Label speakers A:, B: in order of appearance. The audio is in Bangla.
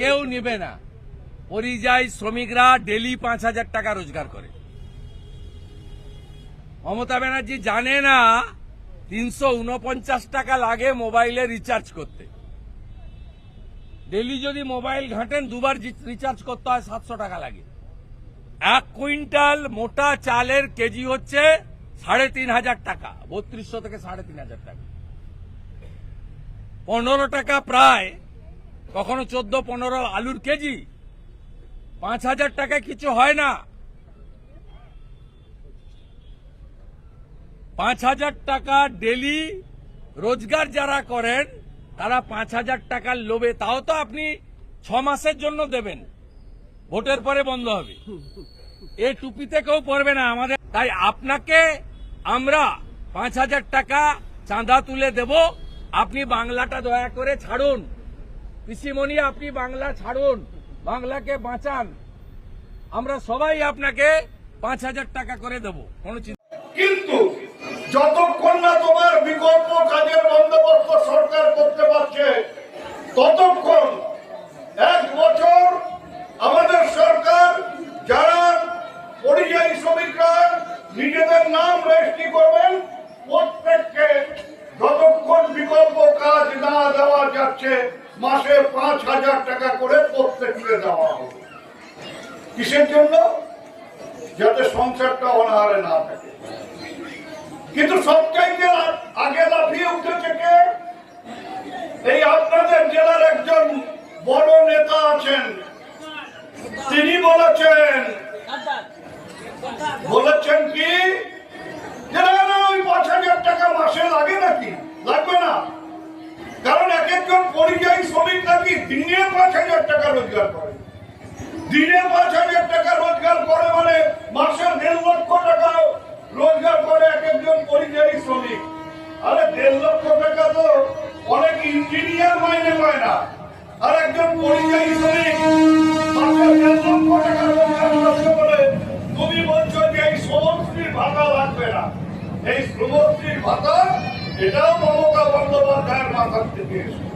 A: কেউ নেবে না। পরিযায়ী শ্রমিকরা ডেলি পাঁচ হাজার টাকা রোজগার করে। মমতা ব্যানার্জি জানে না তিনশো উনপঞ্চাশ টাকা লাগে মোবাইলে রিচার্জ করতে। ডেলি যদি মোবাইল ঘাঁটেন, দুবার রিচার্জ করতে হয় সাতশো টাকা লাগে। এক কুইন্টাল মোটা চালের কেজি হচ্ছে সাড়ে তিন হাজার টাকা, বত্রিশশো থেকে সাড়ে তিন হাজার টাকা। পনেরো টাকা প্রায় কখনো চোদ্দ, পনেরো আলুর কেজি। পাঁচ হাজার টাকা কিছু হয় না। পাঁচ হাজার টাকা ডেলি রোজগার যারা করেন, তারা পাঁচ হাজার টাকার লোভে। তাও তো আপনি ছ মাসের জন্য দেবেন। ভোটের পরে বন্ধ হবে। এ টুপিতে কেউ পড়বে না আমাদের। তাই আপনাকে আমরা পাঁচ হাজার টাকা চাঁদা তুলে দেব। আপনি বাংলাটা দয়া করে ছাড়ুন। পিসিমণি, আপনি বাংলা ছাড়ুন, বাংলাকে বাঁচান। আমরা সবাই আপনাকে পাঁচ হাজার টাকা করে দেব। কোনো চিন্তা
B: কিন্তু যতক্ষণ না তোমার বিকল্প কাজের বন্দোবস্ত সরকার করতে পারছে, ততক্ষণ এক বছর আমাদের সরকার, যারা পরিযায়ী শ্রমিকরা, নিজেদের নাম রেজিস্ট্রি করবেন যাচ্ছে মাসে পাঁচ হাজার টাকা করে প্রত্যেককে দেওয়া হবে। কিসের জন্য? যাতে সংসারটা অনাহারে না থাকে। কিন্তু সবচাইতে আগে লাফিয়ে উঠেছে কে? এই আপনাদের জেলার একজন বড় নেতা আছেন। তিনি বলেছেন বলেছেন কি? একজন পরিযায়ী শ্রমিক নাকি দিনে পাঁচ হাজার টাকা রোজগার করে? দিনে পাঁচ হাজার টাকা রোজগার করে মানে মাসে দেড় লক্ষ টাকা রোজগার করে এক একজন পরিযায়ী শ্রমিক। আরে দেড় লক্ষ টাকা তো অনেক ইঞ্জিনিয়ার মাইনে পায় না। আর একজন পরিযায়ী শ্রমিক মাসে দেড় লক্ষ টাকা রোজগার করছে বলে তুমি বলছো যে এই শ্রমশ্রীর ভাতা লাগবে না। এই শ্রমশ্রীর ভাতা এটাও মমতা বন্দ্যোপাধ্যায়ের মাথার থেকে এসেছে।